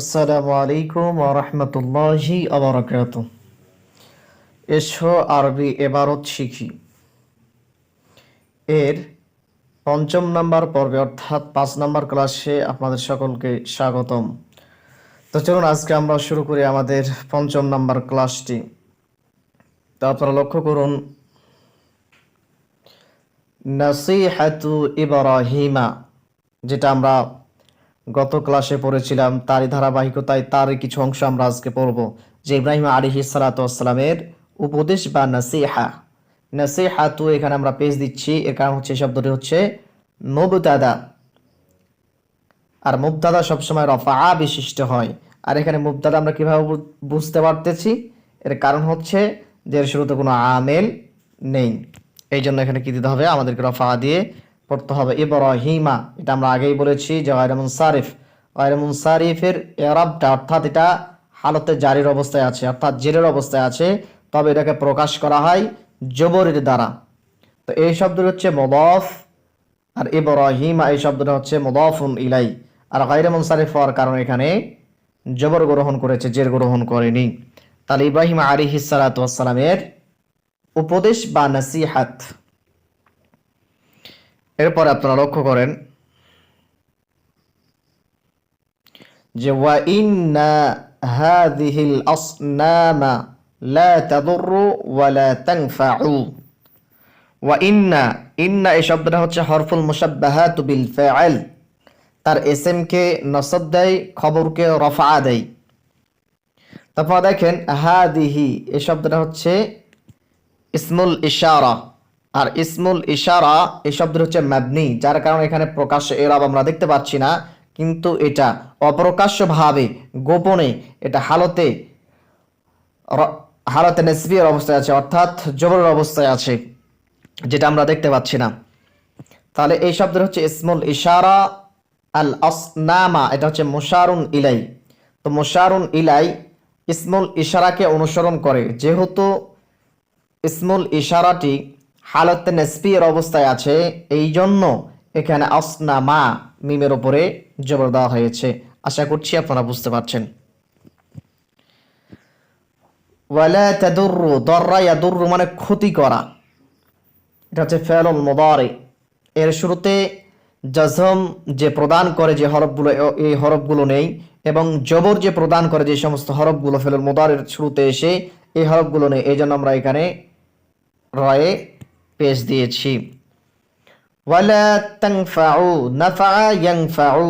আসসালামু আলাইকুম ওরহমতুল্লাহি আবরাকাত এসো আরবি এবারত শিখি। এর পঞ্চম নাম্বার পর্বে অর্থাৎ পাঁচ নাম্বার ক্লাসে আপনাদের সকলকে স্বাগতম। তো চলুন আজকে আমরা শুরু করি আমাদের পঞ্চম নাম্বার ক্লাসটি। তো আপনারা লক্ষ্য করুন। নাসিহাতু ইব্রাহিমা, যেটা আমরা গত ক্লাসে পড়েছিলাম, তারই ধারাবাহিকতায় তার কিছু অংশ আমরা আজকে পড়ব, যে ইব্রাহিম আলিহি সালাতামের উপদেশ বা নাসিহা। নাসিহাতু এখানে আমরা পেজ দিচ্ছি, এর কারণ হচ্ছে, এই শব্দটি হচ্ছে মুবতাদা। আর মুবতাদা সবসময় রফা বিশিষ্ট হয়। আর এখানে মুবতাদা আমরা কীভাবে বুঝতে পারতেছি? এর কারণ হচ্ছে যে শুরুতে কোনো আমেল নেই। এই জন্য এখানে কি দিতে হবে? আমাদেরকে রফা দিয়ে পড়তে হবে। ইব্রাহিমা, এটা আমরা আগেই বলেছি যে গায়রমুন সারিফ গায়রমুন সারিফের এরাবটা অর্থাৎ এটা হালতে জারির অবস্থায় আছে, অর্থাৎ জেরের অবস্থায় আছে, তবে এটাকে প্রকাশ করা হয় জবরের দ্বারা। তো এই শব্দটি হচ্ছে মদফ, আর ইব্রাহিমা এই শব্দটা হচ্ছে মদফুন ইলাই। আর গাইরে মুনসারিফ হওয়ার কারণে এখানে জবর গ্রহণ করেছে, জের গ্রহণ করেনি। তাহলে ইব্রাহিম আলী হিসালাতামের উপদেশ বা নাসিহাত এরপর আপনারা লক্ষ্য করেন যে, ওয়া ইন্না শব্দটা হচ্ছে হরফুল বিল তার দেয়, খবরকে রফা দেয়। তারপর দেখেন শব্দটা হচ্ছে ইসমুল ইশারা। আর ইসমুল ইশারা এই শব্দটা হচ্ছে মাবনি, যার কারণে এখানে প্রকাশ্য এরাব আমরা দেখতে পাচ্ছি না। কিন্তু এটা অপ্রকাশ্যভাবে, গোপনে, এটা হালতে হালতে নেসবিয়ার অবস্থায় আছে, অর্থাৎ জবরের অবস্থায় আছে, যেটা আমরা দেখতে পাচ্ছি না। তাহলে এই শব্দটা হচ্ছে ইসমুল ইশারা আল আসনামা, এটা হচ্ছে মুশারুন ইলাই। তো মুশারুন ইলাই ইসমুল ইশারাকে অনুসরণ করে, যেহেতু ইসমুল ইশারাটি হালতে নেসপিয়ের অবস্থায় আছে এই জন্য এখানে আসনামা মিমের ওপরে জবর দেওয়া হয়েছে। আশা করছি আপনারা বুঝতে পারছেন। মানে ক্ষতি করা। এটা হচ্ছে ফেলুল মোবারে এর শুরুতে জজম যে প্রদান করে যে হরফগুলো, এই হরফগুলো নেই, এবং জবর যে প্রদান করে যে সমস্ত হরফগুলো ফেলুল মোদারের শুরুতে এসে এই হরফগুলো নেই। এই জন্য আমরা এখানে রয়ে পেশ দিয়েছি। ওয়ালা তানফাউ, নাফা ইয়ানফাউ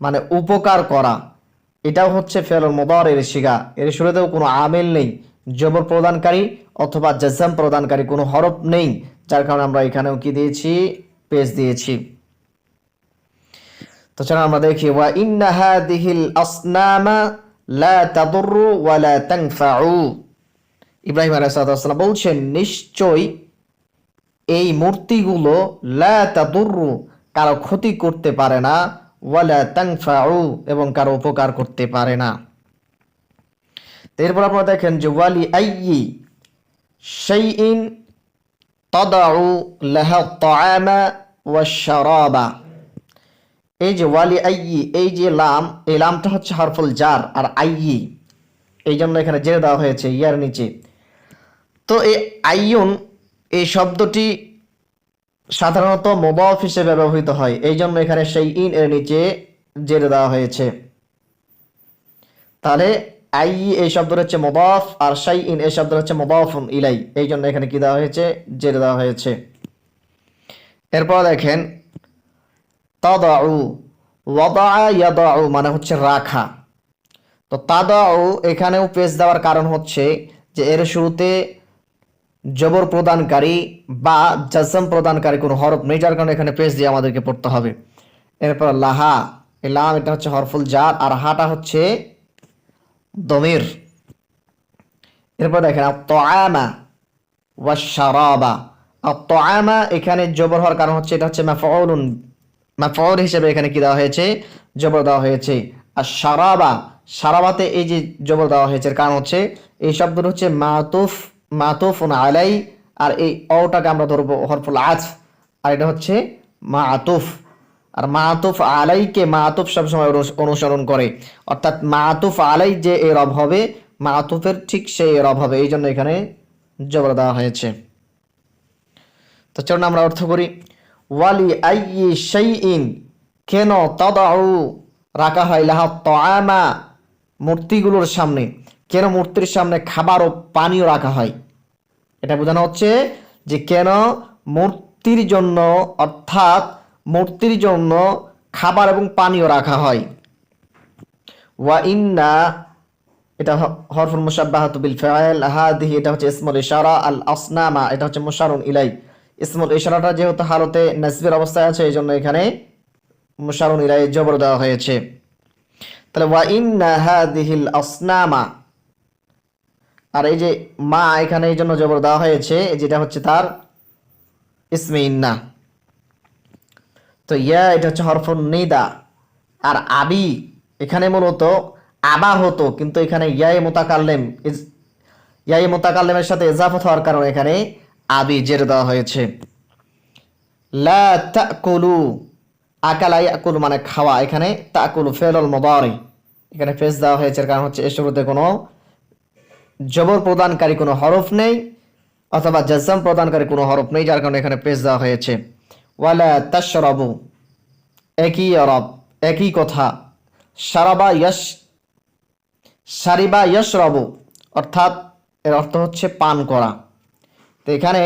মানে উপকার করা। এটাও হচ্ছে ফেলুল মোদারের শিগা। এর শুরুতেও কোনো আমেল নেই, জবর প্রদানকারী অথবা জাজাম প্রদানকারী, কোনো হরফ নেই, যার কারণে আমরা এখানেও কি দিয়েছি? পেজ দিয়েছি। তো চলো আমরা দেখি, ওয়া ইন্না হাদিহিল আসনামা লা তাদুররু ওয়া লা তানফাউ। ইব্রাহিম আলাইহিস সালাম বলছেন নিশ্চয় এই মূর্তিগুলো লা তাদুররু কারও ক্ষতি করতে পারে না, ওয়ালা এবং কারও উপকার করতে পারে না। এরপর আপনারা দেখেন যে ওয়ালি আইয়ি শাইইন তাদাউ লাহা ওয়াশ-শারাবা এই যে ওয়ালি আইয়ি, এই যে লাম, এই লামটা হচ্ছে হরফুল জার আর আইয়ি। এই জন্য এখানে জেরে দেওয়া হয়েছে ইয়ার নিচে। তো এই আইয়ুন এই শব্দটি সাধারণত মোবাফ হিসেবে ব্যবহৃত হয়। এই জন্য এখানে সেই ইন এর নিচে জেরে দেওয়া হয়েছে। তাহলে আই এই শব্দ হচ্ছে মোবাফ আর সাই ইন এই শব্দ হচ্ছে মোবাফুন ইলাই। এই জন্য এখানে কি দেওয়া হয়েছে? জেরে দেওয়া হয়েছে। এরপর দেখেন, তাদাউ মানে হচ্ছে রাখা। তো তাদাউ এখানেও পেশ দেওয়ার কারণ হচ্ছে যে এর শুরুতে জবর প্রদানকারী বা জাজম প্রদানকারী কোনো হরফ নেই, যার কারণে এখানে পেজ দিয়ে আমাদেরকে পড়তে হবে। এরপর লাহা লাম, এটা হচ্ছে হরফুল জার, আর হাটা হচ্ছে দমির। এরপর দেখেন তআমা ওয়া শারাবা তআমা এখানে জবর হওয়ার কারণ হচ্ছে, এটা হচ্ছে মাফউলুন, মাফউল হিসেবে এখানে কি দেওয়া হয়েছে? জবর দেওয়া হয়েছে। আর শারাবা শারাবাতে এই যে জবর দেওয়া হয়েছে কারণ হচ্ছে, এই শব্দটা হচ্ছে মাতুফ মাতুফুন আলাই, আর এই অটাকে আমরা ধরবো হরফুল আজ আর এটা হচ্ছে মাতুফ। আর মাতুফ আলাইকে মাতুফ সবসময় অনুস- অনুসরণ করে। অর্থাৎ মাতুফ আলাই যে এ রব হবে, মাতুফের ঠিক সেই রব হবে, এই জন্য এখানে জবর দেওয়া হয়েছে। তো চলুন আমরা অর্থ করি। ওয়ালি আই সেই ইন কেন তদাউ, রাখা হয় লাহা তআমা মূর্তিগুলোর সামনে। কেন মূর্তির সামনে খাবার ও পানীয় রাখা হয়? এটা বোঝানো হচ্ছে যে কেন মূর্তির জন্য, অর্থাৎ মূর্তির জন্য খাবার এবং পানীয় রাখা হয়। ওয়া ইন্না, এটা হরফুল মুশাব্বাহাতু বিল ফাইল হাদিহি, এটা হচ্ছে ইসমুল ইশারা আল আসনামা, এটা হচ্ছে মুশারুন ইলাই। ইসমুল ইশারাটা যেহেতু হালতে নাসবির অবস্থায় আছে, এই জন্য এখানে মুশারুন ইলাই জবর দেওয়া হয়েছে। তাহলে ওয়া ইন্না হাদিহিল আসনামা আর এই যে মা এখানে এই জন্য জবর দেওয়া হয়েছে যেটা হচ্ছে তার ইসমে ইন্না। তো ইয়া, এটা হচ্ছে হরফুন নিদা। আর আবি এখানে মূলত আবা হতো, কিন্তু এখানে ইয়াই মোতাকাল্লেম ইয়াই মোতাকাল্লেমের সাথে ইজাফত হওয়ার কারণে এখানে আবি জের দেওয়া হয়েছে। লা তাকুলু আকালা মানে খাওয়া। এখানে তাকুলু ফেলল মুদারি। এখানে ফেস দেওয়া হয়েছে কারণ হচ্ছে এর শুরুতে কোনো জবর প্রদানকারী কোনো হরফ নেই অথবা জাজাম প্রদানকারী কোনো হরফ নেই, যার কারণে এখানে পেশ দেওয়া হয়েছে। ওয়ালা তাশরাবু, একই অরব একই কথা। সারাবা ইয়াস সারিবা ইয়াশরাবু, অর্থাৎ এর অর্থ হচ্ছে পান করা। তো এখানে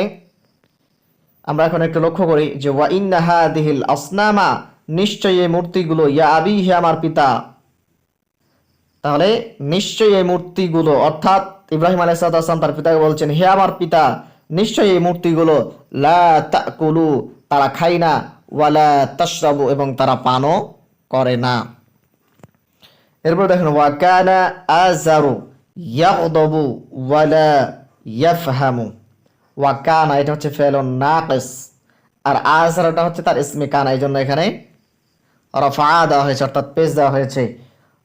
আমরা এখন একটু লক্ষ্য করি যে, ওয়া ইন্নাহা দিহিল আসনামা নিশ্চয়ই এই মূর্তিগুলো, ইয়া আবি হে আমার পিতা। তাহলে নিশ্চয়ই এই মূর্তিগুলো, অর্থাৎ ইব্রাহিম আলাইসালাম তার পিতাকে বলছেন, হে আমার পিতা, নিশ্চয়ই এই মূর্তিগুলো লা তাকুলু, তারা খায় না, ওয়ালা তাশরাবু, এবং তারা পানও করে না। এরপর দেখেন ওয়াকানা আজারু ইয়াগদাবু ওয়ালা ইয়াফহামু। ওয়াকানা এটা হচ্ছে ফেলন নাকিস। আর আজারটা হচ্ছে তার ইসমে কানা এই জন্য এখানে রফা দেওয়া হয়েছে, অর্থাৎ পেজ দেওয়া হয়েছে।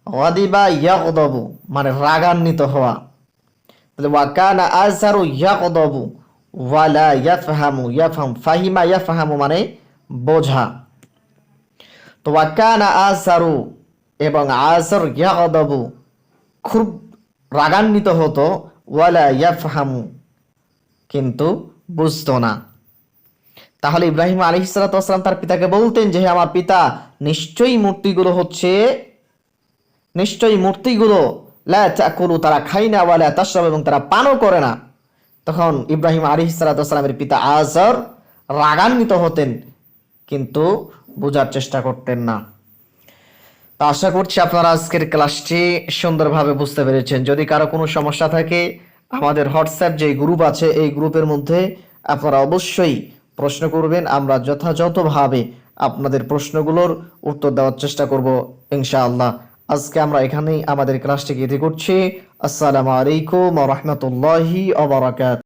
ওয়াদিবা ইয়াকদবু মানে রাগান্বিত হওয়া। ওয়াকানা আজারু ইয়াকদবু ওয়ালা ইয়াফহামু ইয়াফহাম ফাহিমা ইয়াফহামু মানে বোঝা। তো ওয়াকানা আজারু এবং আজর ইয়াকদবু খুব রাগান্বিত হতো ওয়ালা ইয়াফহামু কিন্তু বুঝতো না। তাহলে ইব্রাহিম আলী ইসলাতাম তার পিতাকে বলতেন যে আমার পিতা, নিশ্চয়ই মূর্তিগুলো হচ্ছে, নিশ্চয়ই মূর্তিগুলো লা তাকুলু, তারা খাই না, ওয়ালা তাশরাব, এবং তারা পানও করে না। তখন ইব্রাহিম আলী ইসলাতামের পিতা আজর রাগান্বিত হতেন, কিন্তু বোঝার চেষ্টা করতেন না। তো আশা করছি আপনারা আজকের ক্লাসটি সুন্দরভাবে বুঝতে পেরেছেন। যদি কারও কোনো সমস্যা থাকে, আমাদের হোয়াটসঅ্যাপ যে গ্রুপ আছে, এই গ্রুপের মধ্যে আপনারা অবশ্যই প্রশ্ন করবেন। আমরা যথাযথভাবে আপনাদের প্রশ্নগুলোর উত্তর দেওয়ার চেষ্টা করব, ইনশাআল্লাহ। আজকে আমরা এখানেই আমাদের ক্লাসটিকে ইতি করছি। আসসালামু আলাইকুম রহমতুল্লাহি